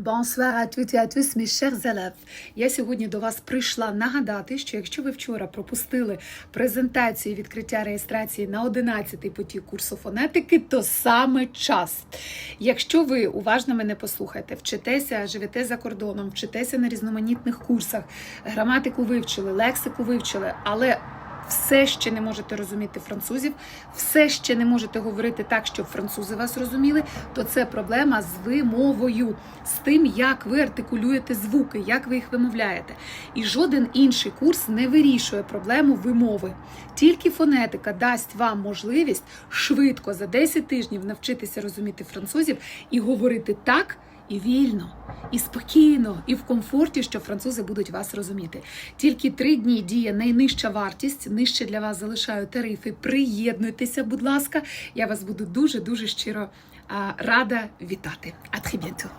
Bonsoir à toutes et à tous, mes. Я сьогодні до вас прийшла нагадати, що якщо ви вчора пропустили презентацію відкриття реєстрації на 11-й потік курсу фонетики, то саме час. Якщо ви уважно мене послухаєте, вчитеся, живете за кордоном, вчитеся на різноманітних курсах, граматику вивчили, лексику вивчили, але все ще не можете розуміти французів, все ще не можете говорити так, щоб французи вас розуміли, то це проблема з вимовою, з тим, як ви артикулюєте звуки, як ви їх вимовляєте. І жоден інший курс не вирішує проблему вимови. Тільки фонетика дасть вам можливість швидко за 10 тижнів навчитися розуміти французів і говорити так. І вільно, і спокійно, і в комфорті, що французи будуть вас розуміти. Тільки три дні діє найнижча вартість. Нижче для вас залишаю тарифи. Приєднуйтеся, будь ласка. Я вас буду дуже дуже щиро рада вітати. А.